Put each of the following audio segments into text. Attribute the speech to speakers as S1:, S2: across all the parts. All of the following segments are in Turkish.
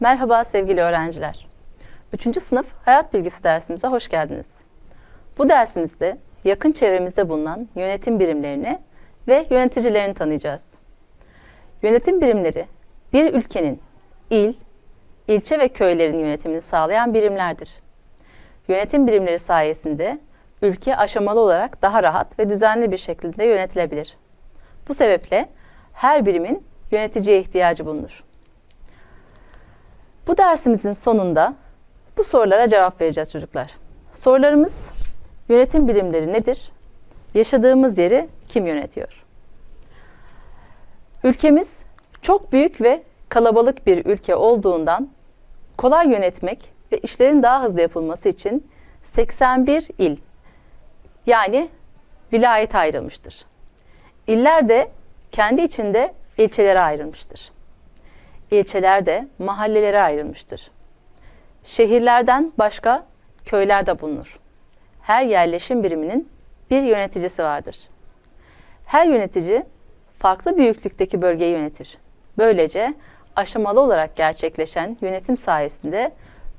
S1: Merhaba sevgili öğrenciler. 3. sınıf hayat bilgisi dersimize hoş geldiniz. Bu dersimizde yakın çevremizde bulunan yönetim birimlerini ve yöneticilerini tanıyacağız. Yönetim birimleri bir ülkenin il, ilçe ve köylerin yönetimini sağlayan birimlerdir. Yönetim birimleri sayesinde ülke aşamalı olarak daha rahat ve düzenli bir şekilde yönetilebilir. Bu sebeple her birimin yöneticiye ihtiyacı bulunur. Bu dersimizin sonunda bu sorulara cevap vereceğiz çocuklar. Sorularımız yönetim birimleri nedir? Yaşadığımız yeri kim yönetiyor? Ülkemiz çok büyük ve kalabalık bir ülke olduğundan kolay yönetmek ve işlerin daha hızlı yapılması için 81 il yani vilayet ayrılmıştır. İller de kendi içinde ilçelere ayrılmıştır. İlçeler de mahallelere ayrılmıştır. Şehirlerden başka köyler de bulunur. Her yerleşim biriminin bir yöneticisi vardır. Her yönetici farklı büyüklükteki bölgeyi yönetir. Böylece aşamalı olarak gerçekleşen yönetim sayesinde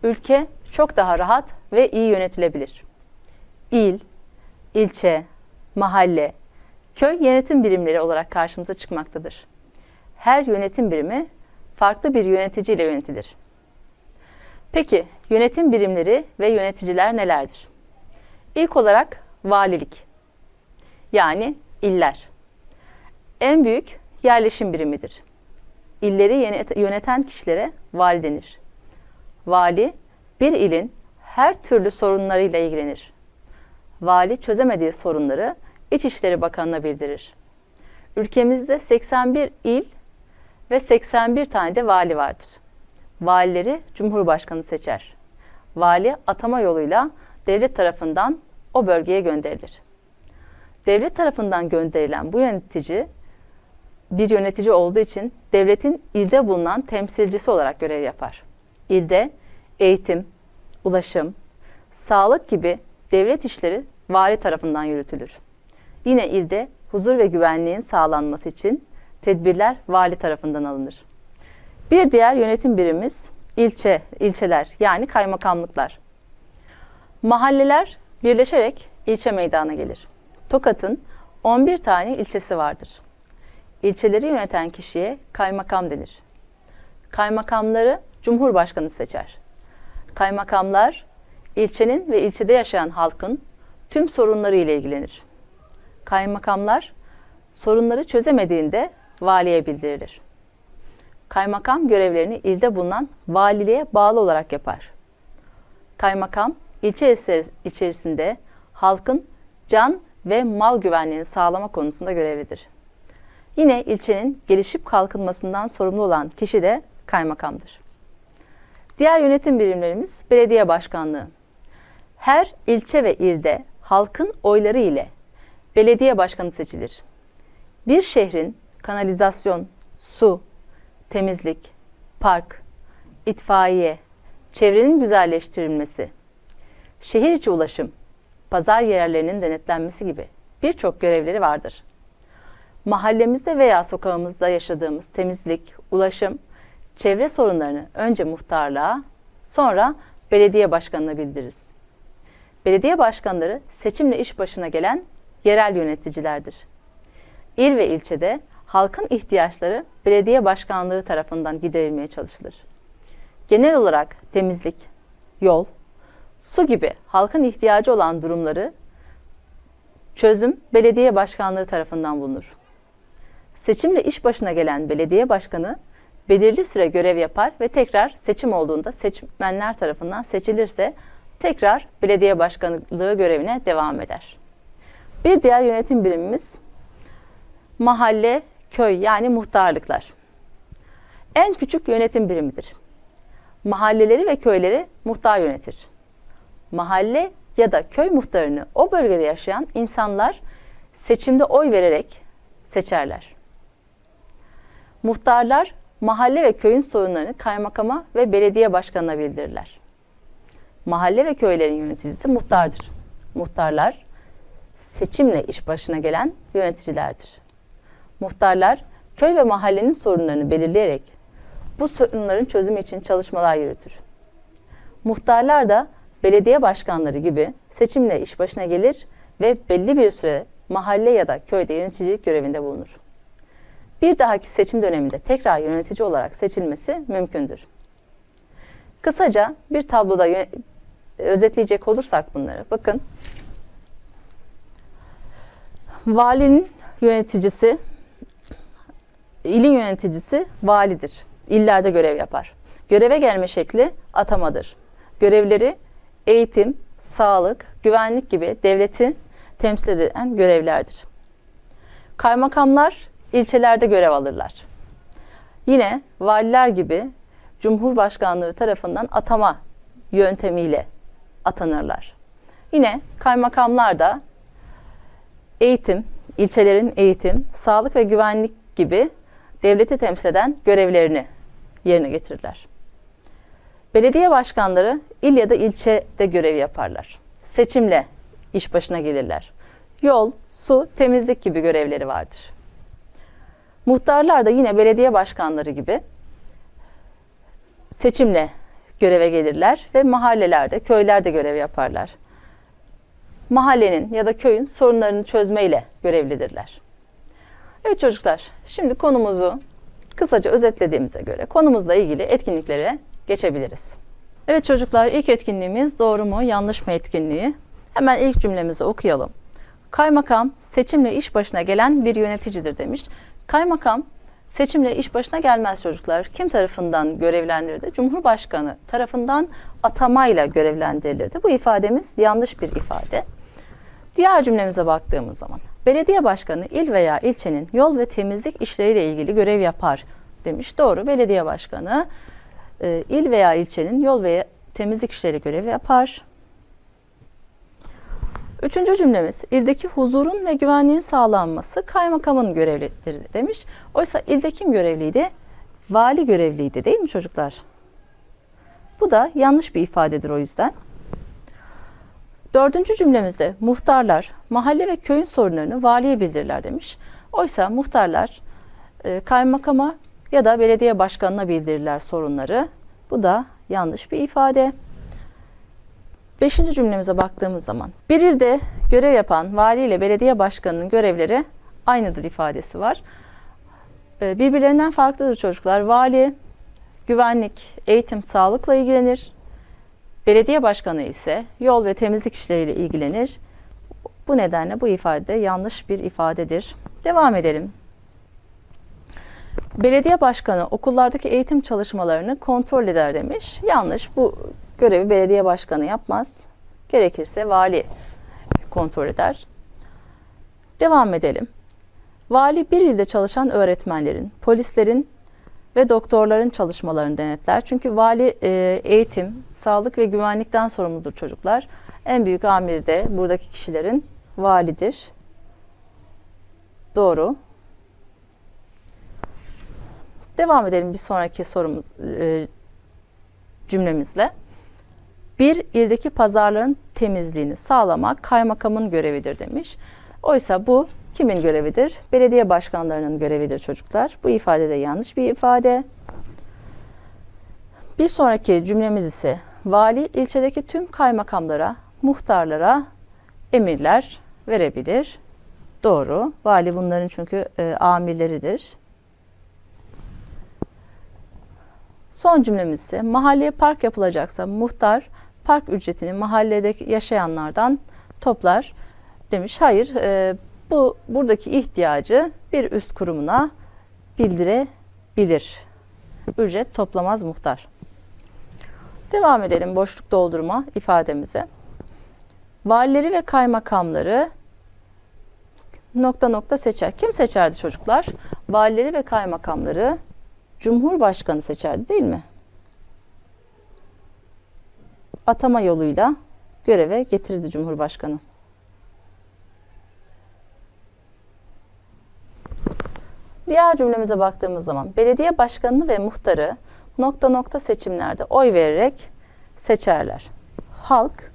S1: ülke çok daha rahat ve iyi yönetilebilir. İl, ilçe, mahalle, köy yönetim birimleri olarak karşımıza çıkmaktadır. Her yönetim birimi farklı bir yönetici ile yönetilir. Peki yönetim birimleri ve yöneticiler nelerdir? İlk olarak valilik yani iller. En büyük yerleşim birimidir. İlleri yöneten kişilere vali denir. Vali bir ilin her türlü sorunlarıyla ilgilenir. Vali çözemediği sorunları İçişleri Bakanı'na bildirir. Ülkemizde 81 il ve 81 tane de vali vardır. Valileri Cumhurbaşkanı seçer. Vali atama yoluyla devlet tarafından o bölgeye gönderilir. Devlet tarafından gönderilen bu yönetici bir yönetici olduğu için devletin ilde bulunan temsilcisi olarak görev yapar. İlde eğitim, ulaşım, sağlık gibi devlet işleri vali tarafından yürütülür. Yine ilde huzur ve güvenliğin sağlanması için tedbirler vali tarafından alınır. Bir diğer yönetim birimimiz ilçe, ilçeler yani kaymakamlıklar. Mahalleler birleşerek ilçe meydana gelir. Tokat'ın 11 tane ilçesi vardır. İlçeleri yöneten kişiye kaymakam denir. Kaymakamları Cumhurbaşkanı seçer. Kaymakamlar ilçenin ve ilçede yaşayan halkın tüm sorunları ile ilgilenir. Kaymakamlar sorunları çözemediğinde valiye bildirilir. Kaymakam görevlerini ilde bulunan valiliğe bağlı olarak yapar. Kaymakam ilçe içerisinde halkın can ve mal güvenliğini sağlama konusunda görevlidir. Yine ilçenin gelişip kalkınmasından sorumlu olan kişi de kaymakamdır. Diğer yönetim birimlerimiz belediye başkanlığı. Her ilçe ve ilde halkın oyları ile belediye başkanı seçilir. Bir şehrin kanalizasyon, su, temizlik, park, itfaiye, çevrenin güzelleştirilmesi, şehir içi ulaşım, pazar yerlerinin denetlenmesi gibi birçok görevleri vardır. Mahallemizde veya sokağımızda yaşadığımız temizlik, ulaşım, çevre sorunlarını önce muhtarlığa, sonra belediye başkanına bildiririz. Belediye başkanları seçimle iş başına gelen yerel yöneticilerdir. İl ve ilçede halkın ihtiyaçları belediye başkanlığı tarafından giderilmeye çalışılır. Genel olarak temizlik, yol, su gibi halkın ihtiyacı olan durumları çözüm belediye başkanlığı tarafından bulunur. Seçimle iş başına gelen belediye başkanı belirli süre görev yapar ve tekrar seçim olduğunda seçmenler tarafından seçilirse tekrar belediye başkanlığı görevine devam eder. Bir diğer yönetim birimimiz mahalle, köy yani muhtarlıklar. En küçük yönetim birimidir. Mahalleleri ve köyleri muhtar yönetir. Mahalle ya da köy muhtarını o bölgede yaşayan insanlar seçimde oy vererek seçerler. Muhtarlar mahalle ve köyün sorunlarını kaymakama ve belediye başkanına bildirirler. Mahalle ve köylerin yöneticisi muhtardır. Muhtarlar seçimle iş başına gelen yöneticilerdir. Muhtarlar köy ve mahallenin sorunlarını belirleyerek bu sorunların çözümü için çalışmalar yürütür. Muhtarlar da belediye başkanları gibi seçimle iş başına gelir ve belli bir süre mahalle ya da köyde yöneticilik görevinde bulunur. Bir dahaki seçim döneminde tekrar yönetici olarak seçilmesi mümkündür. Kısaca bir tabloda özetleyecek olursak bunları. Bakın. Valinin yöneticisi, ilin yöneticisi validir. İllerde görev yapar. Göreve gelme şekli atamadır. Görevleri eğitim, sağlık, güvenlik gibi devleti temsil eden görevlerdir. Kaymakamlar ilçelerde görev alırlar. Yine valiler gibi Cumhurbaşkanlığı tarafından atama yöntemiyle atanırlar. Yine kaymakamlar da eğitim, ilçelerin eğitim, sağlık ve güvenlik gibi devleti temsil eden görevlerini yerine getirirler. Belediye başkanları il ya da ilçede görev yaparlar. Seçimle iş başına gelirler. Yol, su, temizlik gibi görevleri vardır. Muhtarlar da yine belediye başkanları gibi seçimle göreve gelirler ve mahallelerde, köylerde görev yaparlar. Mahallenin ya da köyün sorunlarını çözmeyle görevlidirler. Evet çocuklar, şimdi konumuzu kısaca özetlediğimize göre konumuzla ilgili etkinliklere geçebiliriz. Evet çocuklar, ilk etkinliğimiz doğru mu, yanlış mı etkinliği. Hemen ilk cümlemizi okuyalım. Kaymakam seçimle iş başına gelen bir yöneticidir demiş. Kaymakam seçimle iş başına gelmez çocuklar. Kim tarafından görevlendirildi? Cumhurbaşkanı tarafından atamayla görevlendirilirdi. Bu ifademiz yanlış bir ifade. Diğer cümlemize baktığımız zaman belediye başkanı il veya ilçenin yol ve temizlik işleriyle ilgili görev yapar demiş. Doğru. Belediye başkanı e, il veya ilçenin yol ve temizlik işleri görevi yapar. Üçüncü cümlemiz ildeki huzurun ve güvenliğin sağlanması kaymakamın görevidir demiş. Oysa ilde kim görevliydi? Vali görevliydi değil mi çocuklar? Bu da yanlış bir ifadedir o yüzden. Dördüncü cümlemizde muhtarlar mahalle ve köyün sorunlarını valiye bildirirler demiş. Oysa muhtarlar e, kaymakama ya da belediye başkanına bildirirler sorunları. Bu da yanlış bir ifade. Beşinci cümlemize baktığımız zaman bir ilde görev yapan vali ile belediye başkanının görevleri aynıdır ifadesi var. Ee, Birbirlerinden farklıdır çocuklar. Vali güvenlik, eğitim, sağlıkla ilgilenir. Belediye başkanı ise yol ve temizlik işleriyle ilgilenir. Bu nedenle bu ifade yanlış bir ifadedir. Devam edelim. Belediye başkanı okullardaki eğitim çalışmalarını kontrol eder demiş. Yanlış. Bu görevi belediye başkanı yapmaz. Gerekirse vali kontrol eder. Devam edelim. Vali bir ilde çalışan öğretmenlerin, polislerin ve doktorların çalışmalarını denetler. Çünkü vali e, eğitim, sağlık ve güvenlikten sorumludur çocuklar. En büyük amir de buradaki kişilerin validir. Doğru. Devam edelim bir sonraki sorumuz e, cümlemizle. Bir ildeki pazarların temizliğini sağlamak kaymakamın görevidir demiş. Oysa bu kimin görevidir? Belediye başkanlarının görevidir çocuklar. Bu ifade de yanlış bir ifade. Bir sonraki cümlemiz ise vali ilçedeki tüm kaymakamlara, muhtarlara emirler verebilir. Doğru. Vali bunların çünkü e, amirleridir. Son cümlemiz ise mahalleye park yapılacaksa muhtar park ücretini mahalledeki yaşayanlardan toplar demiş. Hayır, e, bu buradaki ihtiyacı bir üst kurumuna bildirebilir. Ücret toplamaz muhtar. Devam edelim boşluk doldurma ifademize. Valileri ve kaymakamları nokta nokta seçer. Kim seçerdi çocuklar? Valileri ve kaymakamları Cumhurbaşkanı seçerdi değil mi? Atama yoluyla göreve getirirdi Cumhurbaşkanı. Diğer cümlemize baktığımız zaman belediye başkanını ve muhtarı nokta nokta seçimlerde oy vererek seçerler. Halk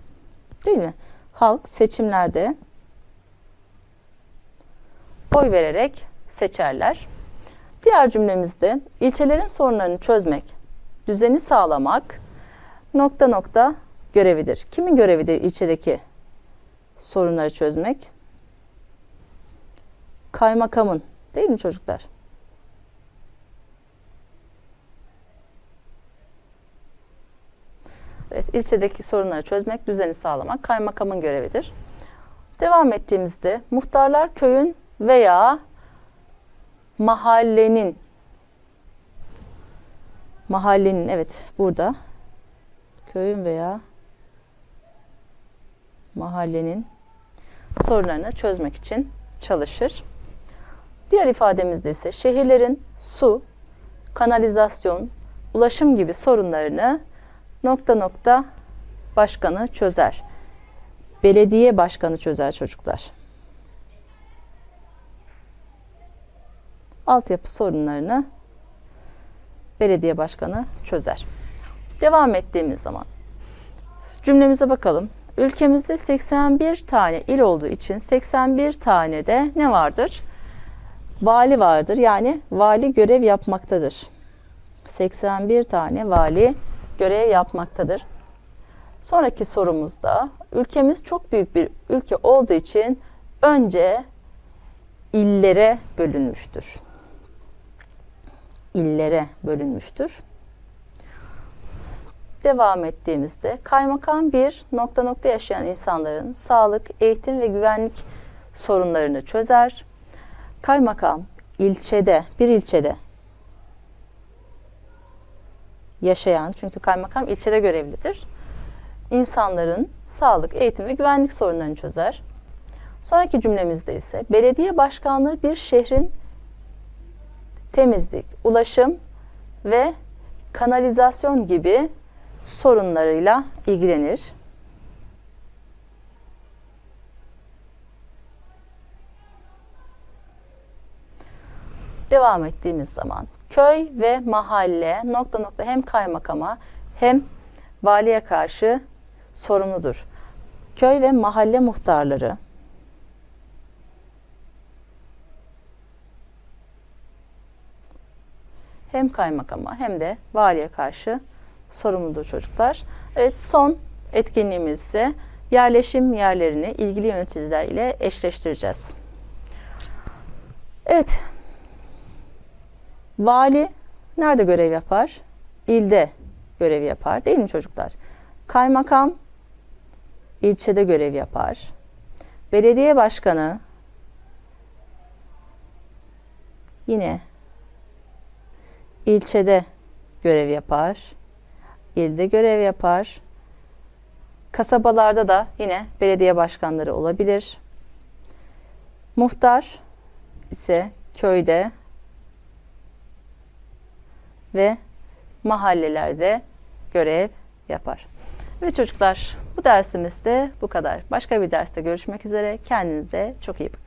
S1: değil mi? Halk seçimlerde oy vererek seçerler. Diğer cümlemizde ilçelerin sorunlarını çözmek, düzeni sağlamak nokta nokta görevidir. Kimin görevidir ilçedeki sorunları çözmek? Kaymakamın değil mi çocuklar? Evet, ilçedeki sorunları çözmek, düzeni sağlamak kaymakamın görevidir. Devam ettiğimizde muhtarlar köyün veya mahallenin mahallenin evet burada köyün veya mahallenin sorunlarını çözmek için çalışır. Diğer ifademizde ise şehirlerin su, kanalizasyon, ulaşım gibi sorunlarını nokta nokta başkanı çözer. Belediye başkanı çözer çocuklar. Altyapı sorunlarını belediye başkanı çözer. Devam ettiğimiz zaman cümlemize bakalım. Ülkemizde 81 tane il olduğu için 81 tane de ne vardır? Vali vardır. Yani vali görev yapmaktadır. 81 tane vali görev yapmaktadır. Sonraki sorumuzda ülkemiz çok büyük bir ülke olduğu için önce illere bölünmüştür. İllere bölünmüştür. Devam ettiğimizde kaymakam bir nokta nokta yaşayan insanların sağlık, eğitim ve güvenlik sorunlarını çözer. Kaymakam ilçede, bir ilçede yaşayan, çünkü kaymakam ilçede görevlidir. İnsanların sağlık, eğitim ve güvenlik sorunlarını çözer. Sonraki cümlemizde ise belediye başkanlığı bir şehrin temizlik, ulaşım ve kanalizasyon gibi sorunlarıyla ilgilenir. Devam ettiğimiz zaman köy ve mahalle nokta nokta hem kaymakama hem valiye karşı sorumludur. Köy ve mahalle muhtarları hem kaymakama hem de valiye karşı sorumludur çocuklar. Evet son etkinliğimiz ise yerleşim yerlerini ilgili yöneticiler ile eşleştireceğiz. Evet. Vali nerede görev yapar? İlde görev yapar değil mi çocuklar? Kaymakam ilçede görev yapar. Belediye başkanı yine ilçede görev yapar. İlde görev yapar. Kasabalarda da yine belediye başkanları olabilir. Muhtar ise köyde ve mahallelerde görev yapar. Evet çocuklar bu dersimizde bu kadar. Başka bir derste görüşmek üzere. Kendinize çok iyi bakın.